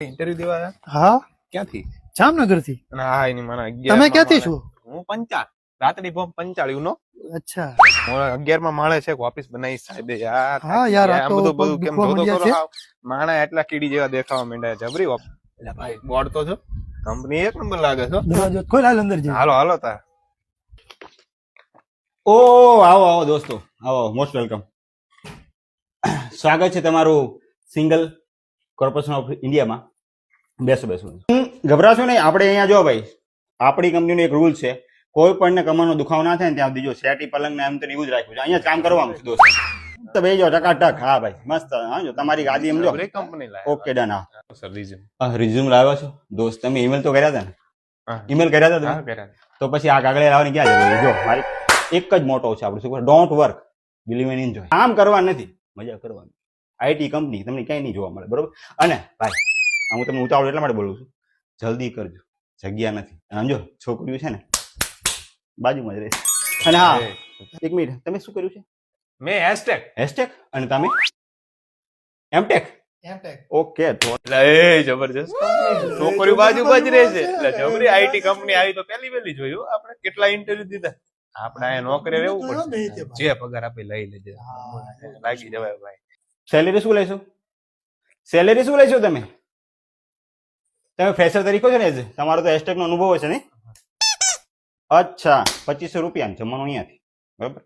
Interview દેવા આવ્યા? હા. ક્યાંથી? જામનગરથી અને હા એની મને તમે ક્યાંથી છો? હું પંચાળ. રાતડી બોમ્બ પંચાળ્યું નો અચ્છા. અગિયારમાં માળે છે ઓફિસ બનાવી સાહેબ. યાર હા, યાર, આ બધું બધું કેમ જોતો કરો છે. માણા એટલા કીડી જેવા દેખાવા માંડ્યા જબરી ઓફ. એટલે ભાઈ બોર્ડ તો છો? કંપની એક નંબર લાગે છો. દરવાજો ખોલ હાલ અંદર જઈ હાલો હાલો તાર. ઓ આવો આવો દોસ્તો. આવો મોસ્ટ વેલકમ સ્વાગત છે તમારું સિંગલ કોર્પોરેશન ઓફ ઇન્ડિયામાં બેસો બેસો ગભરાશો નહીં આપણે અહીંયા જો ભાઈ આપણી કંપનીનો એક રૂલ છે કોઈ પણ કમરનો દુખાવો ના થાય ને ત્યાં સુધી જો સેટી પલંગ ને એમ તો એવું જ રાખ્યું છે. અહીંયા કામ કરવાનું છે દોસ્ત. તો ભાઈ જો ટકાટક હા ભાઈ મસ્ત હા જો તમારી ગાદી એમ જો. ઓકે ડન હા. સર રિઝ્યુમ લાવ્યા છો? દોસ્ત તમે ઈમેલ તો કર્યા હતા ને? ઈમેલ કર્યા હતા તમે? તો પછી આ કાગળે લાવવાની ક્યાં જરૂર? જો મારી એક જ મોટો છે આપણું શું don't work believe and enjoy કામ કરવા નથી મજા કરવાની. આઈટી કંપની તમને ક્યાંય નહીં જોવા મળે બરોબર? અને ભાઈ આ હું તમને ઉતાવળ એટલા માટે બોલું છું જલ્દી કરજો જગ્યા નથી. સમજો છોકરીઓ છે ને બાજુમાં જ રહે અને હા એક મિનિટ તમે શું કર્યું છે? મેં હેશટેગ. હેશટેગ? અને તમે? એમટેક? ઓકે તો એટલે એ જબરજસ્ત. છોકરીઓ બાજુ જ રહે છે. એટલે જબરી આઈટી કંપની આવી તો પહેલી પહેલી જોયું આપણે કેટલા ઇન્ટરવ્યુ દીધા. આપણે અહીંયા નોકરી રહેવું પડે જે પગાર આપી લઈ લેજે. લાગી જવાય ભાઈ. સેલેરી શું લેશો? સેલેરી શું લેશો તમે? તમે ફેસર તરીકે છો ને એજ તમારો તો હેશટેગ નો અનુભવ હશે ને? અચ્છા પચીસો રૂપિયા જમવાનું અહીંયાથી. બરાબર?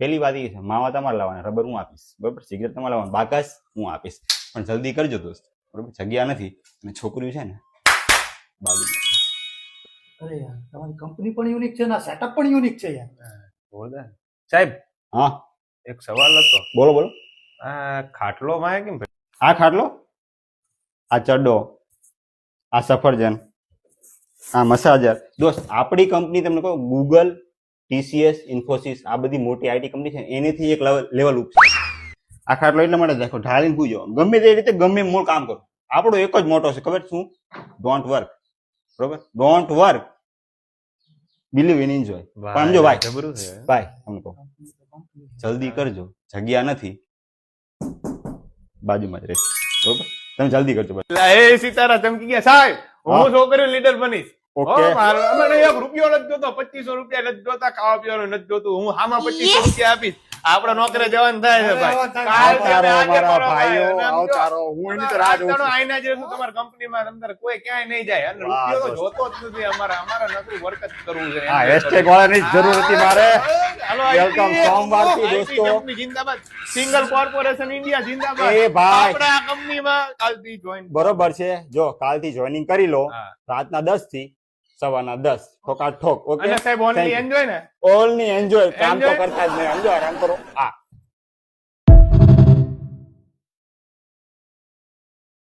પેલી વાત એ છે માવા તમારે લાવવાના રબર હું આપીશ. બરાબર? સિગરેટ તમારે લાવવાનું બાકાસ હું આપીશ. પણ જલ્દી કરજો દોસ્ત. બરાબર? જગ્યા નથી. અને છોકરીઓ છે ને બાજુ. અરે યાર તમારી કંપની પણ યુનિક છે ને સેટઅપ પણ યુનિક છે યાર. સાહેબ હા. એક સવાલ હતો. બોલો બોલો. આ ખાટલો માં કેમ આ ખાટલો? આ ચડ્ડો? આ સફરજન? આ મસાજર? દોસ્ત આપણી કંપની તમને કહો ગૂગલ ટીસીએસ ઇન્ફોસિસ આ બધી મોટી આઈટી કંપની છે એનેથી એક લેવલ લેવલ ઉપ આ ખાટલો એટલા માટે રાખો ઢાળીને પૂજો. ગમે તે રીતે ગમે મૂળ કામ કરો. આપણો એક જ મોટો છે ખબર શું? ડોન્ટ વર્ક બરોબર? Don't work believe in enjoy પણ સમજો ભાઈ ભાઈ તમને જલ્દી કરજો. જગ્યા નથી. બાજુમાં જ રહેશે. બરોબર? તમે જલ્દી કરજો બસ. એ સિતારા ચમકી ગયા. સાહેબ હું છોકરી લીડર બનીશ. ઓકે. મને એક રૂપિયો નથી જોતો પચીસો રૂપિયા નથી જોતા ખાવા પીવાનું નથી જોતું. હું હામાં પચીસો રૂપિયા આપીશ. આપડે નોકરે જવાનું થાય છે આમ તમારી કંપનીમાં અંદર કોઈ ક્યાંય નહીં જાય. અને રૂપિયો જોતો જ નથી અમારે અમારે નકરું વર્ક જ કરવું છે. હેશટેગ વાળાની જરૂર હતી મારે. IT, સોમવારથી દોસ્તો. જિંદાબાદ. સિંગલ કોર્પોરેશન ઇન્ડિયા જિંદાબાદ. એ ભાઈ. આપણા કંપનીમાં કાલથી જોઈન બરોબર છે. જો કાલથી જોઈનિંગ કરી લો. રાતના દસથી સવારના દસ. ઠોકા ઠોક ઓકે? અને સાહેબ ઓનલી એન્જોય ને? ઓનલી એન્જોય કામ તો કરતા જ નહીં. એન્જોય આરામ કરો. હા.